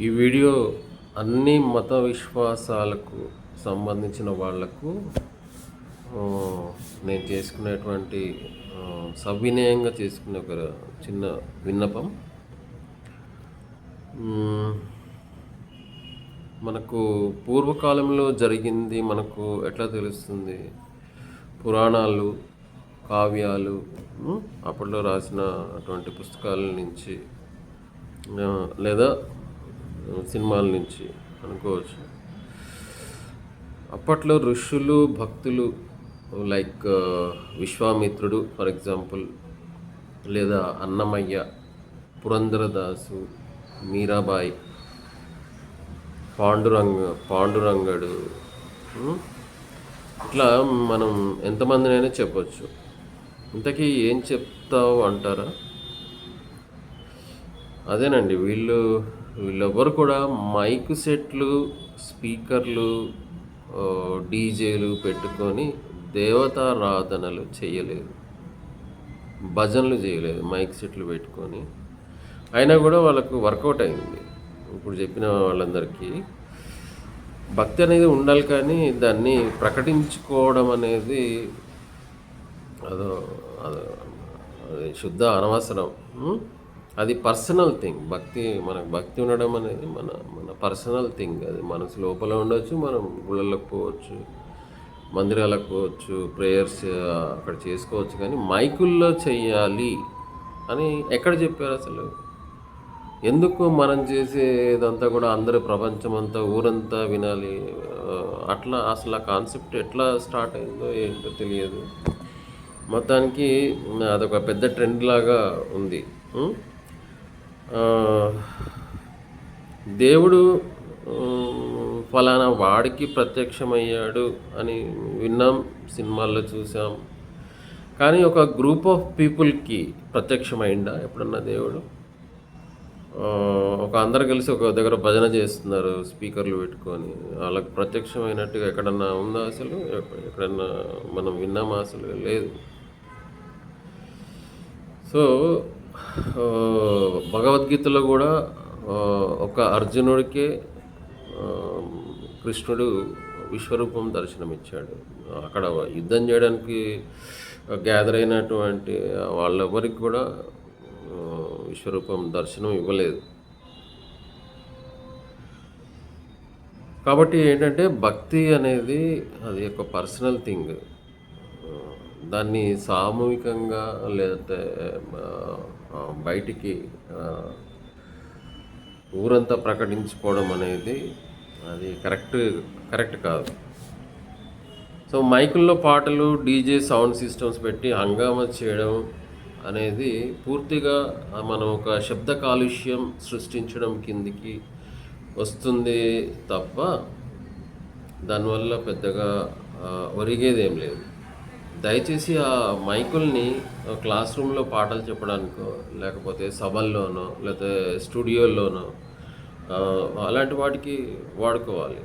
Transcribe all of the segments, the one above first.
ఈ వీడియో అన్ని మత విశ్వాసాలకు సంబంధించిన వాళ్ళకు నేను చేసుకునేటువంటి సవినయంగా చేసుకునే ఒక చిన్న విన్నపం. మనకు పూర్వకాలంలో జరిగింది మనకు ఎట్లా తెలుస్తుంది? పురాణాలు కావ్యాలు అప్పట్లో రాసిన అటువంటి పుస్తకాల నుంచి లేదా సినిమాల నుంచి అనుకోవచ్చు. అప్పట్లో ఋషులు భక్తులు లైక్ విశ్వామిత్రుడు ఫర్ ఎగ్జాంపుల్ లేదా అన్నమయ్య పురంధరదాసు మీరాబాయి పాండురంగ పాండురంగడు ఇట్లా మనం ఎంతమందినైనా చెప్పచ్చు. ఇంతకీ ఏం చెప్తావు అంటారా? అదేనండి వీళ్ళు వీళ్ళెవ్వరు కూడా మైక్ సెట్లు స్పీకర్లు డీజేలు పెట్టుకొని దేవతారాధనలు చేయలేదు. భజనలు చేయలేదు మైక్ సెట్లు పెట్టుకొని. అయినా కూడా వాళ్ళకు వర్కౌట్ అయింది. ఇప్పుడు చెప్పిన వాళ్ళందరికీ భక్తి అనేది ఉండాలి కానీ దాన్ని ప్రకటించుకోవడం అనేది అదో అదో అది శుద్ధ అనవసరం. అది పర్సనల్ థింగ్ భక్తి మనకు భక్తి ఉండడం అనేది మన మన పర్సనల్ థింగ్ అది మనసు లోపల ఉండొచ్చు మనం గుళ్ళలకు పోవచ్చు మందిరాలకు పోవచ్చు ప్రేయర్స్ అక్కడ చేసుకోవచ్చు. కానీ మైకుల్లో చెయ్యాలి అని ఎక్కడ చెప్పారు అసలు? ఎందుకు మనం చేసేదంతా కూడా అందరూ ప్రపంచం అంతా ఊరంతా వినాలి? అట్లా అసలు ఆ కాన్సెప్ట్ ఎట్లా స్టార్ట్ అయిందో ఏంటో తెలియదు. మొత్తానికి అదొక పెద్ద ట్రెండ్ లాగా ఉంది. దేవుడు ఫలానా వాడికి ప్రత్యక్షమయ్యాడు అని విన్నాం సినిమాల్లో చూసాం. కానీ ఒక గ్రూప్ ఆఫ్ పీపుల్కి ప్రత్యక్షమైందా ఎప్పుడన్నా దేవుడు? ఒక అందరు కలిసి ఒక దగ్గర భజన చేస్తున్నారు స్పీకర్లు పెట్టుకొని. వాళ్ళకి ప్రత్యక్షమైనట్టుగా ఎక్కడన్నా ఉందా అసలు? ఎక్కడన్నా మనం విన్నామా అసలు? లేదు. సో భగవద్గీతలో కూడా ఒక అర్జునుడికే కృష్ణుడు విశ్వరూపం దర్శనమిచ్చాడు. అక్కడ యుద్ధం చేయడానికి గ్యాదర్ అయినటువంటి వాళ్ళెవరికి కూడా విశ్వరూపం దర్శనం ఇవ్వలేదు. కాబట్టి ఏంటంటే భక్తి అనేది అది ఒక పర్సనల్ థింగ్. దాన్ని సామూహికంగా లేదంటే బయటికి ఊరంతా ప్రకటించుకోవడం అనేది అది కరెక్ట్ కరెక్ట్ కాదు. సో మైకుల్లో పాటలు డీజే సౌండ్ సిస్టమ్స్ పెట్టి హంగామా చేయడం అనేది పూర్తిగా మనం ఒక శబ్ద కాలుష్యం సృష్టించడం కిందికి వస్తుంది తప్ప దానివల్ల పెద్దగా ఒరిగేదేం లేదు. దయచేసి ఆ మైకుల్ని క్లాస్ రూమ్లో పాటలు చెప్పడానికో లేకపోతే సభల్లోనో లేకపోతే స్టూడియోల్లోనో అలాంటి వాటికి వాడుకోవాలి.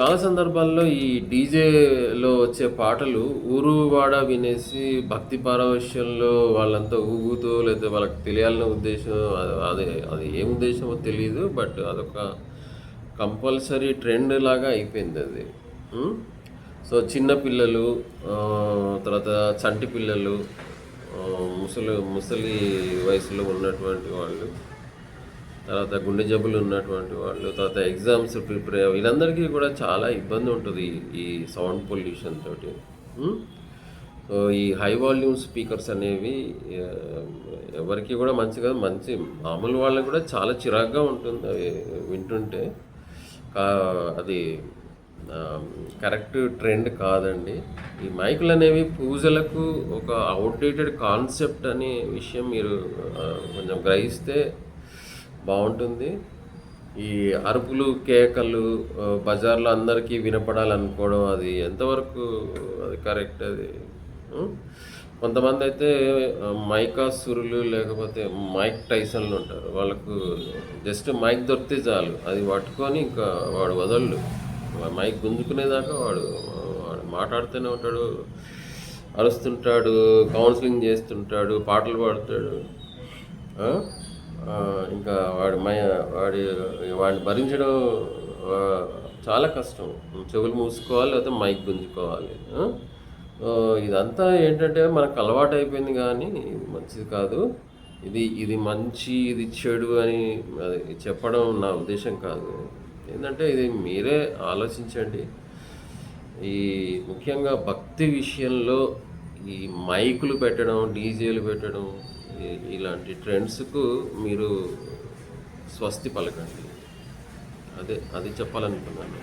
చాలా సందర్భాల్లో ఈ డీజేలో వచ్చే పాటలు ఊరు వాడ వినేసి భక్తి పారవశ్యంలో వాళ్ళంతా ఊగుతూ లేదా వాళ్ళకి తెలియాలన్న ఉద్దేశం అది- అది ఏం ఉద్దేశమో తెలియదు బట్ అదొక కంపల్సరీ ట్రెండ్ లాగా అయిపోయింది అది. సో చిన్న పిల్లలు తర్వాత చంటి పిల్లలు ముసలి ముసలి వయసులో ఉన్నటువంటి వాళ్ళు తర్వాత గుండె జబ్బులు ఉన్నటువంటి వాళ్ళు తర్వాత ఎగ్జామ్స్ ప్రిపేర్ అయ్యే వీళ్ళందరికీ కూడా చాలా ఇబ్బంది ఉంటుంది ఈ- సౌండ్ పొల్యూషన్ తోటి. సో ఈ హై వాల్యూమ్ స్పీకర్స్ అనేవి ఎవరికి కూడా మంచిగా మంచి మామూలు వాళ్ళకి కూడా చాలా చిరాగ్గా ఉంటుంది అవి వింటుంటే. అది కరెక్ట్ ట్రెండ్ కాదండి. ఈ మైకులు అనేవి పూజలకు ఒక అవుట్డేటెడ్ కాన్సెప్ట్ అనే విషయం మీరు కొంచెం గ్రహిస్తే బాగుంటుంది. ఈ అరుపులు కేకలు బజార్లో అందరికీ వినపడాలనుకోవడం అది ఎంతవరకు అది కరెక్ట్ అది? కొంతమంది అయితే మైకాసురులు లేకపోతే మైక్ టైసన్లు ఉంటారు. వాళ్ళకు జస్ట్ మైక్ దొరికితే చాలు. అది పట్టుకొని ఇంకా వాడు వదలడు. మైక్ గుంజుకునేదాకా వాడు వాడు మాట్లాడుతూనే ఉంటాడు అరుస్తుంటాడు కౌన్సిలింగ్ చేస్తుంటాడు పాటలు పాడుతాడు. ఇంకా వాడి మయ వాడి వాడిని భరించడం చాలా కష్టం. చెవులు మూసుకోవాలి లేకపోతే మైక్ గుంజుకోవాలి. ఇదంతా ఏంటంటే మనకు అలవాటు అయిపోయింది కానీ ఇది మంచిది కాదు. ఇది ఇది మంచి ఇది చెడు అని అది చెప్పడం నా ఉద్దేశం కాదు. ఏంటంటే ఇది మీరే ఆలోచించండి. ఈ ముఖ్యంగా భక్తి విషయంలో ఈ మైకులు పెట్టడం డీజేలు పెట్టడం ఇలాంటి ట్రెండ్స్కు మీరు స్వస్తి పలకండి. అదే అది చెప్పాలనుకున్నాను.